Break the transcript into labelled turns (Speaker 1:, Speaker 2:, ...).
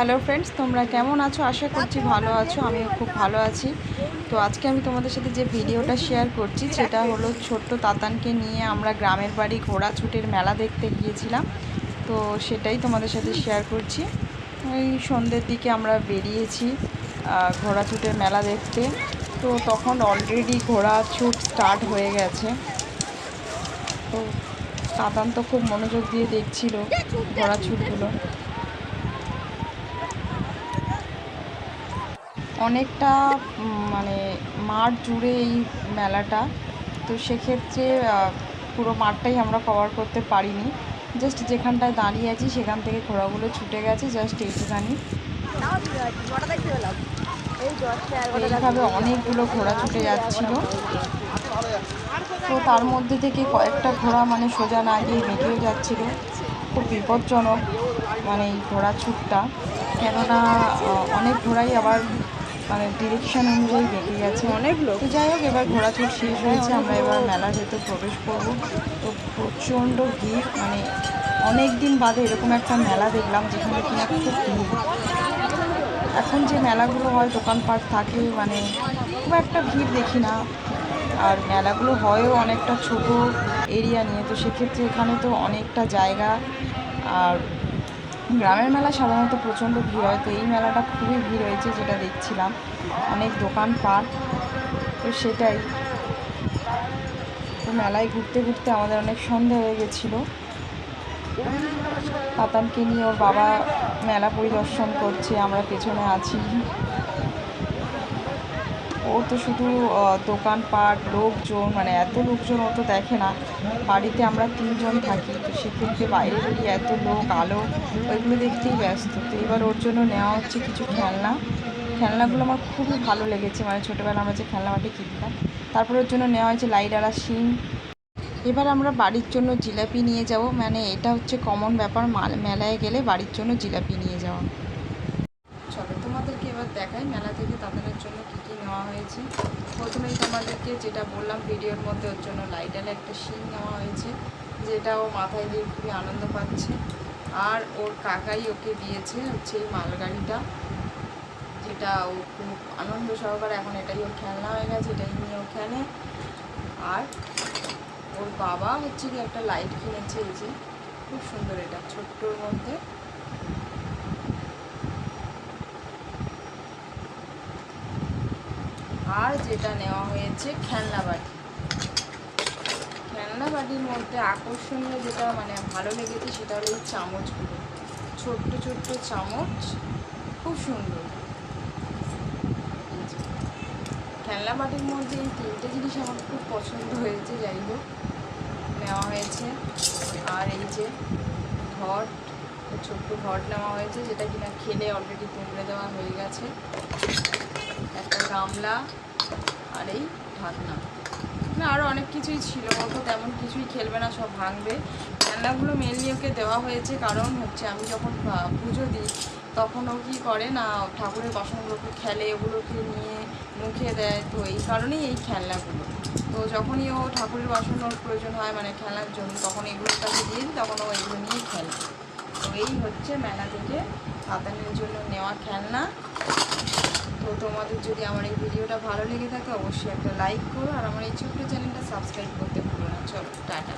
Speaker 1: Hello friends তোমরা কেমন আছো? আশা করছি ভালো আছো। আমিও খুব ভালো আছি। তো আজকে আমি তোমাদের সাথে যে ভিডিওটা শেয়ার করছি, সেটা হলো ছোট্ট তাতানকে নিয়ে আমরা গ্রামের বাড়ি ঘোড়া ছুটির মেলা দেখতে গিয়েছিলাম। তো সেটাই তোমাদের সাথে শেয়ার করছি। ওই সন্ধ্যের দিকে আমরা বেরিয়েছি ঘোড়া ছুটের মেলা দেখতে। তো তখন অলরেডি ঘোড়া ছুট স্টার্ট হয়ে গেছে। তো তাতান তো খুব মনোযোগ দিয়ে দেখছিল ঘোড়া ছুটগুলো অনেকটা মানে মাঠ জুড়ে এই মেলাটা। তো সেক্ষেত্রে পুরো মাঠটাই আমরা কভার করতে পারিনি। জাস্ট যেখানটায় দাঁড়িয়ে আছি, সেখান থেকে ঘোড়াগুলো ছুটে গেছে জাস্ট এইটুখানি। এইভাবে অনেকগুলো ঘোড়া ছুটে যাচ্ছিল। তো তার মধ্যে থেকে কয়েকটা ঘোড়া মানে সোজা না গিয়ে বেঁকেও যাচ্ছিল। খুব বিপজ্জনক মানে এই ঘোড়া ছুটটা। কেননা অনেক ঘোড়াই আবার মানে ডিরেকশন অনুযায়ী বেঁকে গেছে। অনেক লোক। যাই হোক, এবার ঘোড়া শেষ হয়েছে। আমরা এবার মেলার ভেতর প্রবেশ করব। তো প্রচণ্ড ভিড়। মানে অনেক দিন বাদে এরকম একটা মেলা দেখলাম যেখানে কিনা খুব ভিড়। এখন যে মেলাগুলো হয়, দোকানপাট থাকে মানে খুব একটা ভিড় দেখি না। আর মেলাগুলো হয়ও অনেকটা ছোট এরিয়া নিয়ে। তো সেক্ষেত্রে এখানে তো অনেকটা জায়গা। আর গ্রামের মেলা সাধারণত প্রচণ্ড ভিড় হয়, তো এই মেলাটা খুবই ভিড় হয়েছে যেটা দেখছিলাম। অনেক দোকান পাট তো সেটাই। তো মেলায় ঘুরতে ঘুরতে আমাদের অনেক সন্ধে হয়ে গেছিল। পাতানকে নিয়ে ওর বাবা মেলা পরিদর্শন করছে, আমরা পেছনে আছি। ও তো শুধু দোকানপাট, লোকজন মানে এত লোকজন ও তো দেখে না। বাড়িতে আমরা তিনজন থাকি, তো সেক্ষেত্রে বাইরে বেরিয়ে এত লোক, আলো, ওইগুলো দেখতেই ব্যস্ত। তো এবার ওর জন্য নেওয়া হচ্ছে কিছু খেলনা। খেলনাগুলো আমার খুবই ভালো লেগেছে। মানে ছোটোবেলা আমরা যে খেলনা মাঠে কিনতাম, তারপর ওর জন্য নেওয়া হয়েছে লাইডালা শিং। এবার আমরা বাড়ির জন্য জিলাপি নিয়ে যাব। মানে এটা হচ্ছে কমন ব্যাপার, মাল- মেলায় গেলে বাড়ির জন্য জিলাপি নিয়ে যাওয়া। চলো তোমাদেরকে এবার দেখাই, মেলা থেকে তাদের নেওয়া হয়েছে। প্রথমেই তোমাদেরকে যেটা বললাম, ভিডিওর মধ্যে ওর জন্য লাইটালে একটা শিং নেওয়া হয়েছে যেটা ও মাথায় দিয়ে খুবই আনন্দ পাচ্ছে। আর ওর কাকাই ওকে দিয়েছে হচ্ছে এই মালগাড়িটা, যেটা ও খুব আনন্দ সহকারে এখন এটাই ওর খেলনা হয়ে গেছে, এটাই নিয়ে ও খেলে। আর ওর বাবা হচ্ছে কি একটা লাইট কিনেছে, এই যে, খুব সুন্দর এটা, ছোট্টর মধ্যে। আর যেটা নেওয়া হয়েছে খেলনা বাটি। খেলনা বাটির মধ্যে আকর্ষণীয় যেটা মানে ভালো লেগেছে সেটা হলো এই চামচগুলো। ছোট্ট ছোট্ট চামচ, খুব সুন্দর। খেলনা বাটির মধ্যে এই তিনটে জিনিস আমার খুব পছন্দ হয়েছে, যাই হোক। নেওয়া হয়েছে। আর এই যে ঘট, ছোট্ট ঘট নেওয়া হয়েছে, যেটা কিনা খেলে অলরেডি তুমড়ে দেওয়া হয়ে গেছে। গামলা আর এই ঢাকনা। না আরও অনেক কিছুই ছিল ও তো তেমন কিছুই খেলবে না, সব ভাঙবে। খেলনাগুলো মেনলি ওকে দেওয়া হয়েছে কারণ হচ্ছে আমি যখন পুজো দিই, তখন ও কী করে না, ঠাকুরের বাসনগুলোকে খেলে, ওগুলোকে নিয়ে মুখে দেয়। তো এই কারণেই এই খেলনাগুলো। তো যখনই ও ঠাকুরের বাসন ওর প্রয়োজন হয় মানে খেলার জন্য, তখন এগুলো তাকে দিয়ে দিই, তখন ও এগুলো নিয়েই খেলে। তো এই হচ্ছে মেলা থেকে সাঁতারের জন্য নেওয়া খেলনা। তোমাদের যদি আমার এই ভিডিওটা ভালো লেগে থাকে, অবশ্যই একটা লাইক করো আর আমার এই ছোট্ট চ্যানেলটা সাবস্ক্রাইব করতে ভুলো না। চলো, টাটা।